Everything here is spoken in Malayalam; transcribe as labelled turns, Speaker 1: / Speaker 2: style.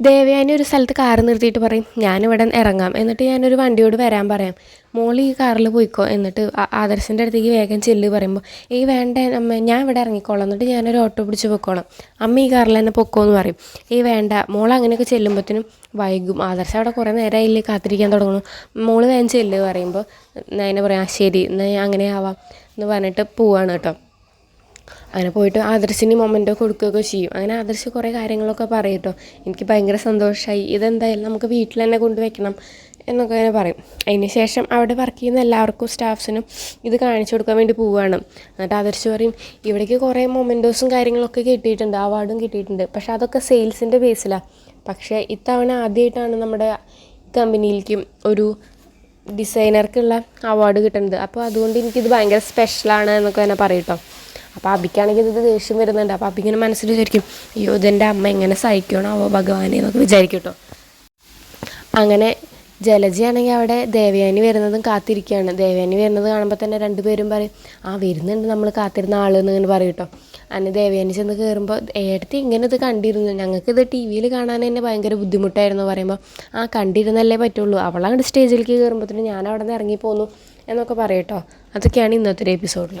Speaker 1: ദേവയാനി ഒരു സ്ഥലത്ത് കാർ നിർത്തിയിട്ട് പറയും ഞാനിവിടെ ഇറങ്ങാം. എന്നിട്ട് ഞാനൊരു വണ്ടിയോട് വരാൻ പറയാം. മോൾ ഈ കാറിൽ പോയിക്കോ. എന്നിട്ട് ആദർശന്റെ അടുത്തേക്ക് വേഗം ചെല്ല് പറയുമ്പോൾ ഈ വേണ്ട അമ്മ ഞാൻ ഇവിടെ ഇറങ്ങിക്കോളാം. എന്നിട്ട് ഞാനൊരു ഓട്ടോ പിടിച്ച് പൊക്കോളാം. അമ്മ ഈ കാറിൽ തന്നെ പൊക്കോ എന്ന് പറയും. ഈ വേണ്ട മോൾ അങ്ങനെയൊക്കെ ചെല്ലുമ്പോഴത്തേനും വൈകും. ആദർശം അവിടെ കുറേ നേരമായില്ലേ കാത്തിരിക്കാൻ തുടങ്ങുന്നു. മോൾ വേഗം ചെല്ല് പറയുമ്പോൾ ഞാൻ പറയാം "ആ, ശരി എന്നാൽ അങ്ങനെ ആവാം എന്ന് പറഞ്ഞിട്ട് പോവാണ് കേട്ടോ. അങ്ങനെ പോയിട്ട് ആദർശിന് മൊമെന്റോ കൊടുക്കുകയൊക്കെ ചെയ്യും. അങ്ങനെ ആദർശ് കുറേ കാര്യങ്ങളൊക്കെ പറയും കേട്ടോ എനിക്ക് ഭയങ്കര സന്തോഷമായി ഇതെന്തായാലും നമുക്ക് വീട്ടിൽ തന്നെ കൊണ്ടുവയ്ക്കണം എന്നൊക്കെ അങ്ങനെ പറയും. അതിന് ശേഷം അവിടെ വർക്ക് ചെയ്യുന്ന എല്ലാവർക്കും സ്റ്റാഫ്സിനും ഇത് കാണിച്ചു കൊടുക്കാൻ വേണ്ടി പോവുകയാണ്. എന്നിട്ട് ആദർശ് പറയും ഇവിടേക്ക് കുറേ മൊമെന്റോസും കാര്യങ്ങളൊക്കെ കിട്ടിയിട്ടുണ്ട്. അവാർഡും കിട്ടിയിട്ടുണ്ട്. പക്ഷെ അതൊക്കെ സെയിൽസിന്റെ ബേസിലാണ് പക്ഷേ ഇത്തവണ ആദ്യമായിട്ടാണ് നമ്മുടെ കമ്പനിയിലേക്കും ഒരു ഡിസൈനർക്കുള്ള അവാർഡ് കിട്ടുന്നത്. അപ്പോൾ അതുകൊണ്ട് എനിക്കിത് ഭയങ്കര സ്പെഷ്യലാണ് എന്നൊക്കെ തന്നെ പറയും കേട്ടോ അപ്പോൾ അബിക്കാണെങ്കിൽ ഇത് ദേഷ്യം വരുന്നുണ്ട്. അപ്പോൾ അബിങ്ങനെ മനസ്സിൽ വിചാരിക്കും അയ്യോ ഇതെന്റെ അമ്മ എങ്ങനെ സഹിക്കണോ അവ ഭഗവാനെ എന്നൊക്കെ വിചാരിക്കും അങ്ങനെ ജലജയാണെങ്കിൽ അവിടെ ദേവയാനി വരുന്നതും കാത്തിരിക്കുകയാണ്. ദേവയാനി വരുന്നത് കാണുമ്പോൾ തന്നെ രണ്ടുപേരും പറയും ആ വരുന്നുണ്ട് നമ്മൾ കാത്തിരുന്ന ആൾ എന്നിങ്ങനെ പറയും കേട്ടോ അങ്ങനെ ദേവയാനി ചെന്ന് കയറുമ്പോൾ ഏടത്തി ഇങ്ങനെ ഇത് കണ്ടിരുന്നു. ഞങ്ങൾക്കിത് ടി വിയിൽ കാണാൻ തന്നെ ഭയങ്കര ബുദ്ധിമുട്ടായിരുന്നു പറയുമ്പോൾ ആ കണ്ടിരുന്നല്ലേ പറ്റുള്ളൂ. അവളങ്ങോട്ട് സ്റ്റേജിലേക്ക് കയറുമ്പോഴത്തേനും ഞാൻ അവിടെ നിന്ന് ഇറങ്ങിപ്പോന്നു എന്നൊക്കെ പറയും കേട്ടോ അതൊക്കെയാണ് ഇന്നത്തെ എപ്പിസോഡിൽ